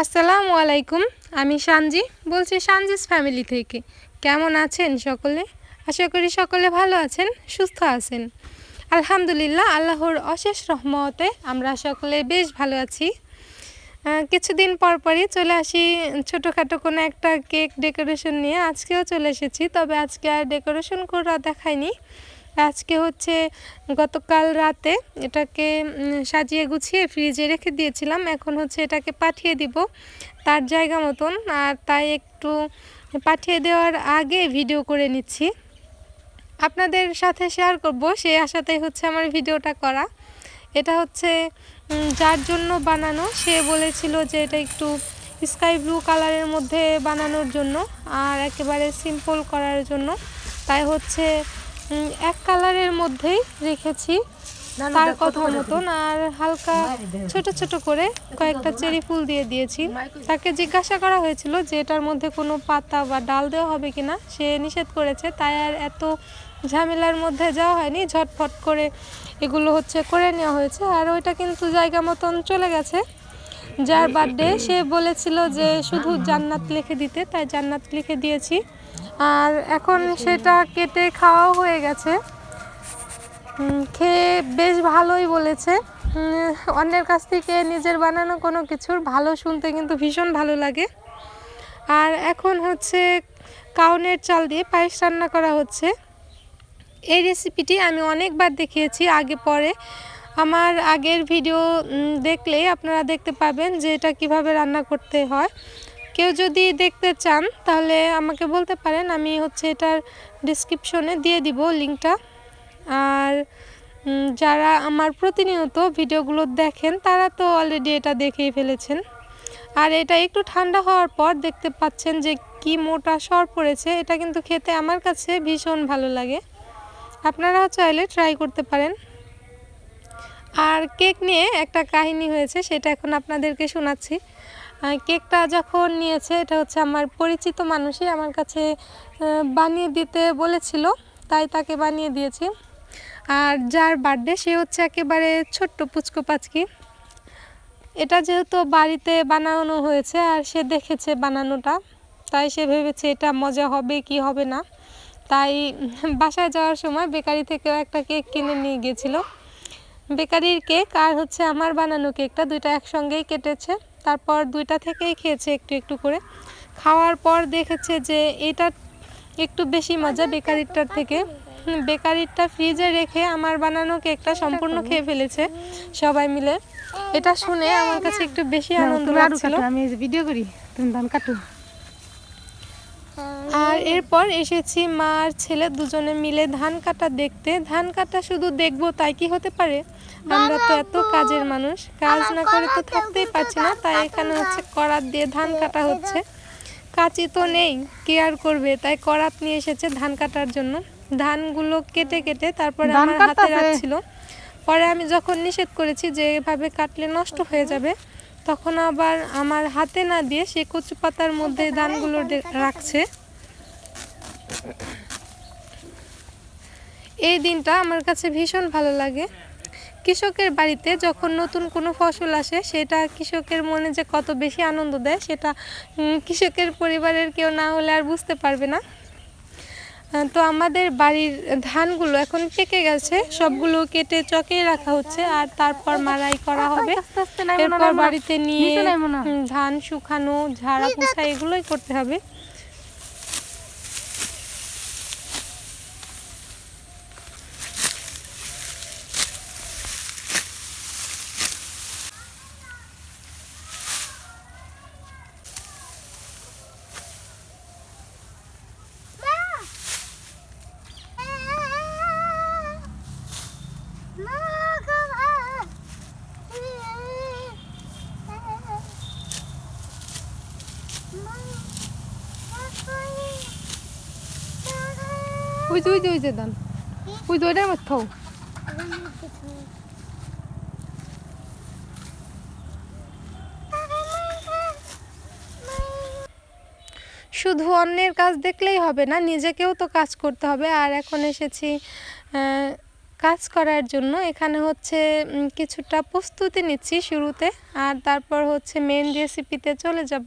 আসসালামু আলাইকুম, আমি সানজি, বলছি সানজিস ফ্যামিলি থেকে। কেমন আছেন সকলে? আশা করি সকলে ভালো আছেন, সুস্থ আছেন। আলহামদুলিল্লাহ, আল্লাহর অশেষ রহমতে আমরা সকলে বেশ ভালো আছি। কিছুদিন পর পরই চলে আসি ছোটোখাটো কোনো একটা কেক ডেকোরেশন নিয়ে। আজকেও চলে এসেছি, তবে আজকে আর ডেকোরেশন করা দেখায়নি। আজকে হচ্ছে গতকাল রাতে এটাকে সাজিয়ে গুছিয়ে ফ্রিজে রেখে দিয়েছিলাম। এখন হচ্ছে এটাকে পাঠিয়ে দিব তার জায়গা মতন। আর তাই একটু পাঠিয়ে দেওয়ার আগে ভিডিও করে নিচ্ছি। আপনাদের সাথে শেয়ার করব সেই আশাতেই হচ্ছে আমার ভিডিওটা করা। এটা হচ্ছে যার জন্য বানানো। সে বলেছিল যে এটা একটু স্কাই ব্লু কালারের মধ্যে বানানোর জন্য আর একেবারে সিম্পল করার জন্য। তাই হচ্ছে এক কালারের মধ্যেই রেখেছি। তার কথা মতন আর হালকা ছোট ছোট করে কয়েকটা চেরি ফুল দিয়ে দিয়েছি। তাকে জিজ্ঞাসা করা হয়েছিল যে এটার মধ্যে কোনো পাতা বা ডাল দেওয়া হবে কিনা। সে নিষেধ করেছে তাই আর এত ঝামেলার মধ্যে যাওয়া হয়নি। ঝটফট করে এগুলো হচ্ছে করে নেওয়া হয়েছে। আর ওইটা কিন্তু জায়গা মতন চলে গেছে। যার বার্থডে সে বলেছিল যে শুধু জান্নাত লিখে দিতে তাই জান্নাত লিখে দিয়েছি। আর এখন সেটা কেটে খাওয়াও হয়ে গেছে। খেয়ে বেশ ভালোই বলেছে। অন্যের কাছ থেকে নিজের বানানো কোনো কিছুর ভালো শুনতে কিন্তু ভীষণ ভালো লাগে। আর এখন হচ্ছে কাউনের চাল দিয়ে পায়েস রান্না করা হচ্ছে। এই রেসিপিটি আমি অনেকবার দেখিয়েছি আগে পরে। আমার আগের ভিডিও উম, দেখলেই আপনারা দেখতে পাবেন যে এটা কীভাবে রান্না করতে হয়। কেউ যদি দেখতে চান, তাহলে আমাকে বলতে পারেন। আমি হচ্ছে এটার ডিসক্রিপশনে দিয়ে দিব লিঙ্কটা আর যারা আমার প্রতিনিয়ত ভিডিওগুলো দেখেন, তারা তো অলরেডি এটা দেখেই ফেলেছেন। আর এটা একটু ঠান্ডা হওয়ার পর দেখতে পাচ্ছেন যে কি মোটা সর পড়েছে। এটা কিন্তু খেতে আমার কাছে ভীষণ ভালো লাগে। আপনারাও চাইলে ট্রাই করতে পারেন। আর কেক নিয়ে একটা কাহিনী হয়েছে, সেটা এখন আপনাদেরকে শোনাচ্ছি। কেকটা যখন নিয়েছে, এটা হচ্ছে আমার পরিচিত মানুষই আমার কাছে বানিয়ে দিতে বলেছিল, তাই তাকে বানিয়ে দিয়েছি। আর যার বার্থডে সে হচ্ছে একেবারে ছোট্ট পুচকো পাচকি। এটা যেহেতু বাড়িতে বানানো হয়েছে আর সে দেখেছে বানানোটা, তাই সে ভেবেছে এটা মজা হবে কি হবে না। তাই বাসায় যাওয়ার সময় বেকারি থেকেও একটা কেক কিনে নিয়ে গিয়েছিল। বেকারির কেক আর হচ্ছে আমার বানানো কেকটা, দুইটা একসঙ্গেই কেটেছে। তারপর দুইটা থেকেই খেয়েছে একটু একটু করে। খাওয়ার পর দেখেছে যে এটা একটু বেশি মজা বেকারিটার থেকে। বেকারিটা ফ্রিজে রেখে আমার বানানো কেকটা সম্পূর্ণ খেয়ে ফেলেছে সবাই মিলে। এটা শুনে আমার কাছে একটু বেশি আনন্দ লাগছিল। আমি ভিডিও করি তুমি ধান কাটো। আর এরপর এসেছি মা আর ছেলে দুজনে মিলে ধান কাটা দেখতে। ধান কাটা শুধু দেখব তাই কি হতে পারে? আমরা তো এত কাজের মানুষ কাজ না করে তো থাকতেই পারছি না তাই এখানে হচ্ছে করাত দিয়ে ধান কাটা হচ্ছে। কাঁচি তো নেই কে আর করবে? তাই করাত নিয়ে এসেছে ধান কাটার জন্য। ধানগুলো কেটে কেটে তারপরে আমার হাতে রাখছিল। পরে আমি যখন নিষেধ করেছি যে এভাবে কাটলে নষ্ট হয়ে যাবে তখন আবার আমার হাতে না দিয়ে সে কচু পাতার মধ্যে ধানগুলো রাখছে। এই দিনটা আমার কাছে ভীষণ ভালো লাগে। কৃষকের বাড়িতে যখন নতুন কোনো ফসল আসে সেটা কৃষকের মনে যে কত বেশি আনন্দ দেয় সেটা কৃষকের পরিবারের কেউ না হলে আর বুঝতে পারবে না। তো আমাদের বাড়ির ধানগুলো এখন পেকে গেছে সবগুলো কেটে চকে রাখা হচ্ছে আর তারপর মারাই করা হবে। এরপর বাড়িতে নিয়ে ধান শুকানো ঝাড়া পোছা এগুলোই করতে হবে। ওই যে ওই যে ওই যে ধান ওই যে। শুধু অন্যের কাজ দেখলেই হবে না, নিজেকেও তো কাজ করতে হবে। আর এখন এসেছি কাজ করার জন্য। এখানে হচ্ছে কিছুটা প্রস্তুতি নিচ্ছি শুরুতে। আর তারপর হচ্ছে মেন রেসিপিতে চলে যাব।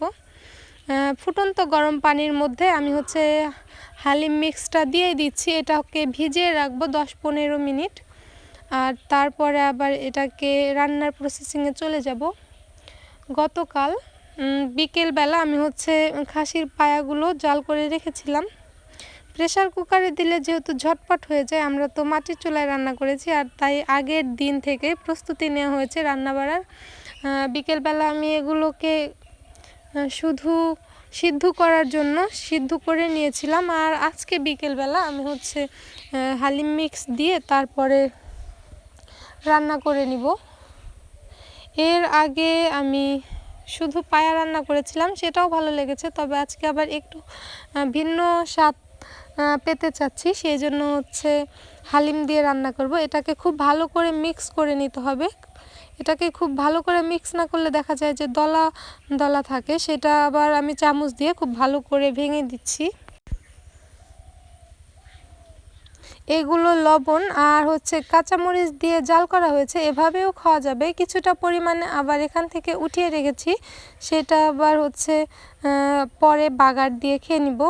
ফুটন্ত গরম পানির মধ্যে আমি হচ্ছে হালিম মিক্সটা দিয়ে দিচ্ছি। এটাকে ভিজিয়ে রাখব দশ পনেরো মিনিট। আর তারপরে আবার এটাকে রান্নার প্রসেসিংয়ে চলে যাব। গতকাল বিকেলবেলা আমি হচ্ছে খাসির পায়াগুলো জাল করে রেখেছিলাম। প্রেশার কুকারে দিলে যেহেতু ঝটপট হয়ে যায়, আমরা তো মাটির চুলায় রান্না করেছি আর তাই আগের দিন থেকে প্রস্তুতি নেওয়া হয়েছে রান্না বাড়ার বিকেলবেলা আমি এগুলোকে শুধু সিদ্ধ করার জন্য সিদ্ধ করে নিয়েছিলাম। আর আজকে বিকেলবেলা আমি হচ্ছে হালিম মিক্স দিয়ে তারপরে রান্না করে নিব। এর আগে আমি শুধু পায়া রান্না করেছিলাম, সেটাও ভালো লেগেছে। তবে আজকে আবার একটু ভিন্ন স্বাদ পেতে চাচ্ছি। সেই জন্য হচ্ছে হালিম দিয়ে রান্না করব। এটাকে খুব ভালো করে মিক্স করে নিতে হবে। এটাকে খুব ভালো করে মিক্স না করলে দেখা যায় যে দলা দলা থাকে। সেটা আবার আমি চামচ দিয়ে খুব ভালো করে ভেঙে দিচ্ছি। এগুলো লবণ আর হচ্ছে কাঁচামরিচ দিয়ে জাল করা হয়েছে, এভাবেও খাওয়া যাবে। কিছুটা পরিমাণে আবার এখান থেকে উঠিয়ে রেখেছি। সেটা আবার হচ্ছে পরে বাগার দিয়ে খেয়ে নিব।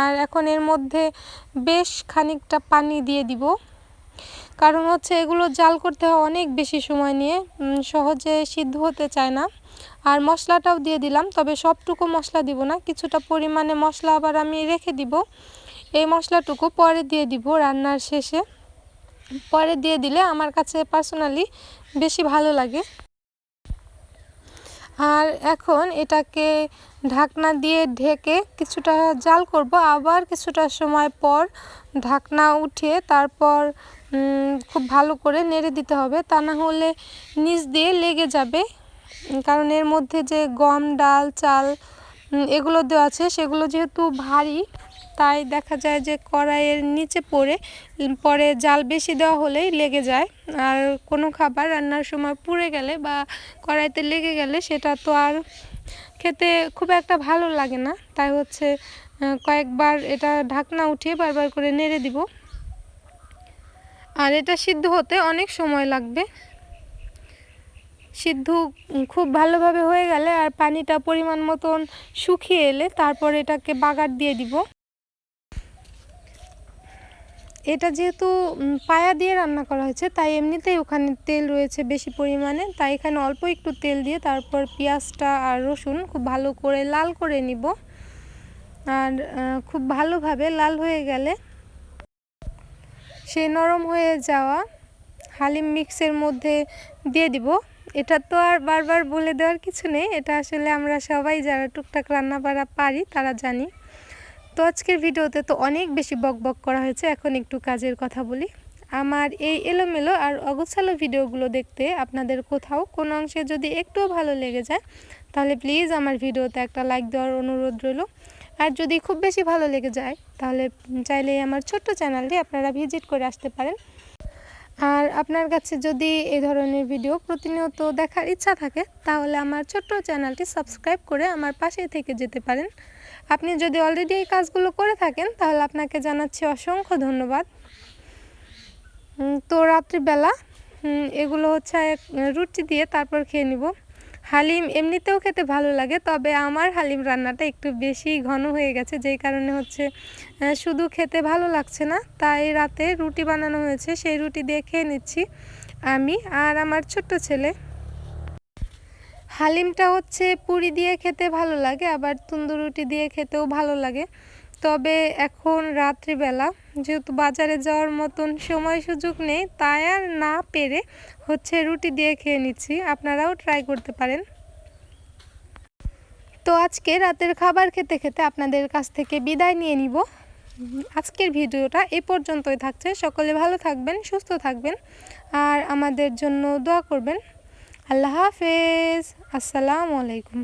আর এখন এর মধ্যে বেশ খানিকটা পানি দিয়ে দিব। কারণ হচ্ছে এগুলো জাল করতে হয় অনেক বেশি সময় নিয়ে সহজে সিদ্ধ হতে চায় না। আর মশলাটাও দিয়ে দিলাম, তবে সবটুকু মশলা দিব না, কিছুটা পরিমাণে মশলা আবার আমি রেখে দিব। এই মশলাটুকু পরে দিয়ে দিব রান্নার শেষে। পরে দিয়ে দিলে আমার কাছে পার্সোনালি বেশি ভালো লাগে। আর এখন এটাকে ঢাকনা দিয়ে ঢেকে কিছুটা জাল করব, আবার কিছুটা সময় পর ঢাকনা উঠিয়ে তারপর খুব ভালো করে নেড়ে দিতে হবে। তা না হলে নিচ দিয়ে লেগে যাবে। কারণ এর মধ্যে যে গম, ডাল, চাল এগুলো দেওয়া আছে, সেগুলো যেহেতু ভারী, তাই দেখা যায় যে কড়াইয়ের নিচে পড়ে, পরে জাল বেশি দেওয়া হলেই লেগে যায়। আর কোনো খাবার রান্নার সময় পুড়ে গেলে বা কড়াইতে লেগে গেলে সেটা তো আর খেতে খুব একটা ভালো লাগে না। তাই হচ্ছে কয়েকবার এটা ঢাকনা উঠিয়ে বারবার করে নেড়ে দিব। আর এটা সিদ্ধ হতে অনেক সময় লাগবে। সিদ্ধ খুব ভালোভাবে হয়ে গেলে আর পানিটা পরিমাণ মতন শুকিয়ে এলে তারপর এটাকে বাগার দিয়ে দিব। এটা যেহেতু পায়া দিয়ে রান্না করা হয়েছে, তাই এমনিতেই ওখানে তেল রয়েছে বেশি পরিমাণে। তাই এখানে অল্প একটু তেল দিয়ে তারপর পেঁয়াজটা আর রসুন খুব ভালো করে লাল করে নিব। আর খুব ভালোভাবে লাল হয়ে গেলে সেই নরম হয়ে যাওয়া হালিম মিক্সের মধ্যে দিয়ে দিব। এটা তো আর বারবার বলে দেওয়ার কিছু নেই। এটা আসলে আমরা সবাই যারা টুকটাক রান্না বাড়া পারি, তারা জানি। তো আজকের ভিডিওতে তো অনেক বেশি বক বক করা হয়েছে। এখন একটু কাজের কথা বলি। আমার এই এলোমেলো আর অগোছালো ভিডিওগুলো দেখতে আপনাদের কোথাও কোনো অংশে যদি একটুও ভালো লেগে যায়, তাহলে প্লিজ আমার ভিডিওতে একটা লাইক দেওয়ার অনুরোধ রইল। আর যদি খুব বেশি ভালো লেগে যায়, তাহলে চাইলে আমার ছোট্ট চ্যানেলটি আপনারা ভিজিট করে আসতে পারেন। আর আপনার কাছে যদি এই ধরনের ভিডিও প্রতিনিয়ত দেখার ইচ্ছা থাকে, তাহলে আমার ছোট্ট চ্যানেলটি সাবস্ক্রাইব করে আমার পাশে থেকে যেতে পারেন। আপনি যদি অলরেডি এই কাজগুলো করে থাকেন, তাহলে আপনাকে জানাচ্ছি অসংখ্য ধন্যবাদ। তো রাত্রিবেলা এগুলো হচ্ছে রুটি দিয়ে তারপর খেয়ে নিব। হালিম এমনিতেও খেতে ভালো লাগে, তবে আমার হালিম রান্নাটা একটু বেশি ঘন হয়ে গেছে, যেই কারণে হচ্ছে শুধু খেতে ভালো লাগছে না, তাই রাতে রুটি বানানো হয়েছে, সেই রুটি দিয়ে খেয়ে নিচ্ছি আমি আর আমার ছোট্ট ছেলে। হালিমটা হচ্ছে পুরি দিয়ে খেতে ভালো লাগে, আবার তন্দুর রুটি দিয়ে খেতেও ভালো লাগে, তবে এখন রাত্রিবেলা যেহেতু বাজারে যাওয়ার মতন সময় সুযোগ নেই, তাই আর না পেরে হচ্ছে রুটি দিয়ে খেয়ে নিচ্ছি। আপনারাও ট্রাই করতে পারেন। তো আজকে রাতের খাবার খেতে খেতে আপনাদের কাছ থেকে বিদায় নিয়ে নিব। আজকের ভিডিওটা এ পর্যন্তই থাকছে। সকলে ভালো থাকবেন, সুস্থ থাকবেন, আর আমাদের জন্য দোয়া করবেন। আল্লাহ হাফেজ। আসসালামু আলাইকুম।